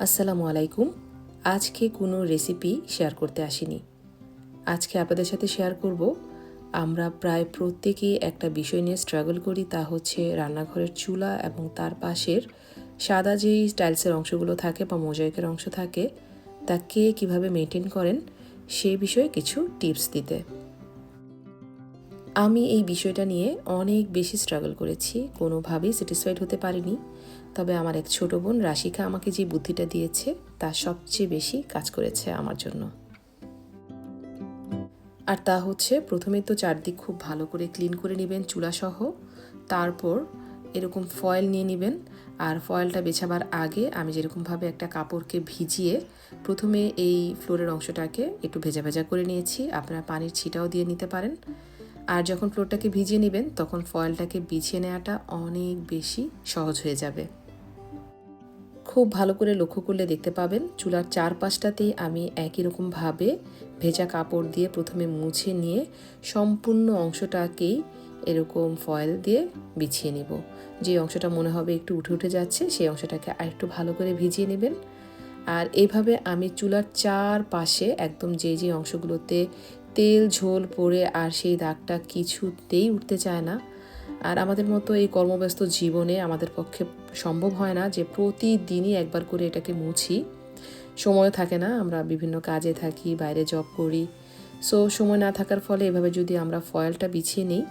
আসসালামু আলাইকুম। আজকে কোনো রেসিপি শেয়ার করতে আসিনি। আজকে আপনাদের সাথে শেয়ার করব। আমরা প্রায় প্রত্যেকেই একটা বিষয় নিয়ে স্ট্রাগল করি, তা হচ্ছে রান্নাঘরের চুলা এবং তার পাশের সাদা যেই টাইলসের অংশগুলো থাকে বা মোজাইকের অংশ থাকে, তা কে কীভাবে মেনটেন করেন সেই বিষয়ে কিছু টিপস দিতে। আমি এই বিষয়টা নিয়ে অনেক বেশি স্ট্রাগল করেছি। কোনোভাবেই স্যাটিসফাইড হতে পারিনি। তবে আমার এক ছোট বোন রাশিকা আমাকে যে বুদ্ধিটা দিয়েছে, তা সবচেয়ে বেশি কাজ করেছে আমার জন্য। আর তা হচ্ছে, প্রথমে তো চারদিক খুব ভালো করে ক্লিন করে নেবেন চুলাসহ, তারপর এরকম ফয়েল নিয়ে নেবেন। আর ফয়েলটা বেছাবার আগে আমি যেরকমভাবে একটা কাপড়কে ভিজিয়ে প্রথমে এই ফ্লোরের অংশটাকে একটু ভেজা ভেজা করে নিয়েছি। আপনারা পানির ছিটাও দিয়ে নিতে পারেন। আর যখন ফ্লোরটাকে ভিজিয়ে নেবেন, তখন ফয়েলটাকে বিছিয়ে নেওয়াটা অনেক বেশি সহজ হয়ে যাবে। খুব ভালো করে লক্ষ্য করলে দেখতে পাবেন, চুলার চারপাশটাতেই আমি একই রকমভাবে ভেজা কাপড় দিয়ে প্রথমে মুছে নিয়ে সম্পূর্ণ অংশটাকেই এরকম ফয়েল দিয়ে বিছিয়ে নেব। যে অংশটা মনে হবে একটু উঠে উঠে যাচ্ছে, সেই অংশটাকে আরেকটু ভালো করে ভিজিয়ে নেবেন। আর এইভাবে আমি চুলার চার পাশে একদম যে যে অংশগুলোতে তেল, ঝোল, পড়ে আর সেই দাগটা কিছুতেই উঠতে চায় না। আর আমাদের মতো এই কর্মব্যস্ত জীবনে আমাদের পক্ষে সম্ভব হয় না যে প্রতিদিনই একবার করে এটাকে মুছি। সময় থাকে না, আমরা বিভিন্ন কাজে থাকি, বাইরে জব করি। সো, সময় না থাকার ফলে এভাবে যদি আমরা ফয়েলটা বিছিয়ে নিই,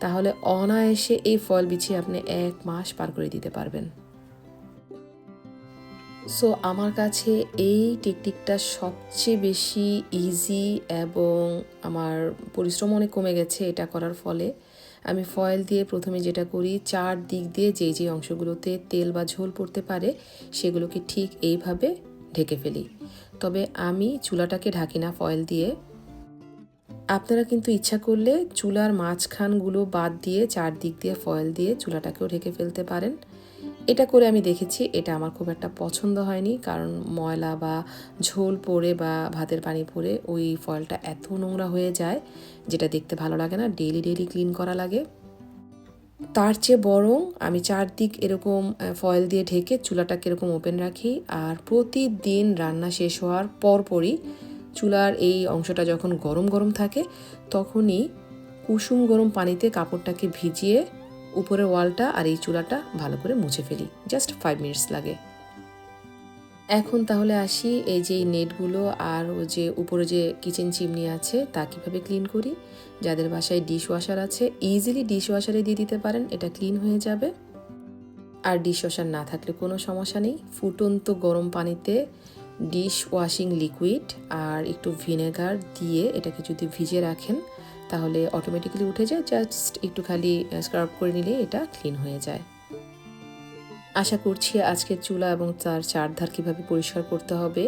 তাহলে অনায়াসে এই ফয়েল বিছিয়ে আপনি এক মাস পার করে দিতে পারবেন। সো আমার কাছে এই টিকটিকটা সবচেয়ে বেশি ইজি এবং আমার পরিশ্রম অনেক কমে গেছে এটা করার ফলে। আমি ফয়েল দিয়ে প্রথমে যেটা করি, চার দিক দিয়ে যে যে অংশগুলোতে তেল বা ঝোল পড়তে পারে, সেগুলোকে ঠিক এইভাবে ঢেকে ফেলি। তবে আমি চুলাটাকে ঢাকি না ফয়েল দিয়ে। আপনারা কিন্তু ইচ্ছা করলে চুলার মাঝখানগুলো বাদ দিয়ে চারদিক দিয়ে ফয়েল দিয়ে চুলাটাকেও ঢেকে ফেলতে পারেন। এটা করে আমি দেখেছি, এটা আমার খুব একটা পছন্দ হয়নি। কারণ ময়লা বা ঝোল পড়ে বা ভাতের পানি পড়ে ওই ফয়েলটা এত নোংরা হয়ে যায়, যেটা দেখতে ভালো লাগে না ডেইলি ডেইলি ক্লিন করা লাগে। তার চেয়ে বরং আমি চারদিক এরকম ফয়েল দিয়ে ঢেকে চুলাটাকে এরকম ওপেন রাখি আর প্রতিদিন রান্না শেষ হওয়ার পরপরই চুলার এই অংশটা যখন গরম গরম থাকে, তখনই কুসুম গরম পানিতে কাপড়টাকে ভিজিয়ে উপরের ওয়ালটা আর এই চুলাটা ভালো করে মুছে ফেলি জাস্ট ফাইভ মিনিটস লাগে। এখন তাহলে আসি এই যে নেটগুলো আর ও যে উপরে যে কিচেন চিমনি আছে, তা কীভাবে ক্লিন করি? যাদের বাসায় ডিশ ওয়াশার আছে ইজিলি ডিশ ওয়াশারে দিয়ে দিতে পারেন, এটা ক্লিন হয়ে যাবে। আর ডিশ ওয়াশার না থাকলে কোনো সমস্যা নেই। ফুটন্ত গরম পানিতে ডিশ ওয়াশিং লিকুইড আর একটু ভিনেগার দিয়ে এটাকে যদি ভিজে রাখেন তাহলে অটোমেটিক্যালি উঠে যায় জাস্ট একটু খালি স্ক্রাব করে নিলে এটা ক্লিন হয়ে যায়। আশা করছি আজকের চুলা এবং তার চারধার কীভাবে পরিষ্কার করতে হবে,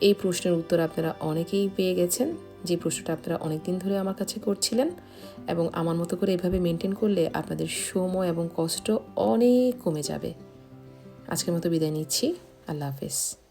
এই প্রশ্নের উত্তর আপনারা অনেকেই পেয়ে গেছেন। যে প্রশ্নটা আপনারা অনেক দিন ধরে আমার কাছে করছিলেন এবং আমার মতো করে এভাবে মেনটেন করলে আপনাদের সময় এবং কষ্ট অনেক কমে যাবে। আজকের মতো বিদায় নিচ্ছি। আল্লাহ হাফেজ।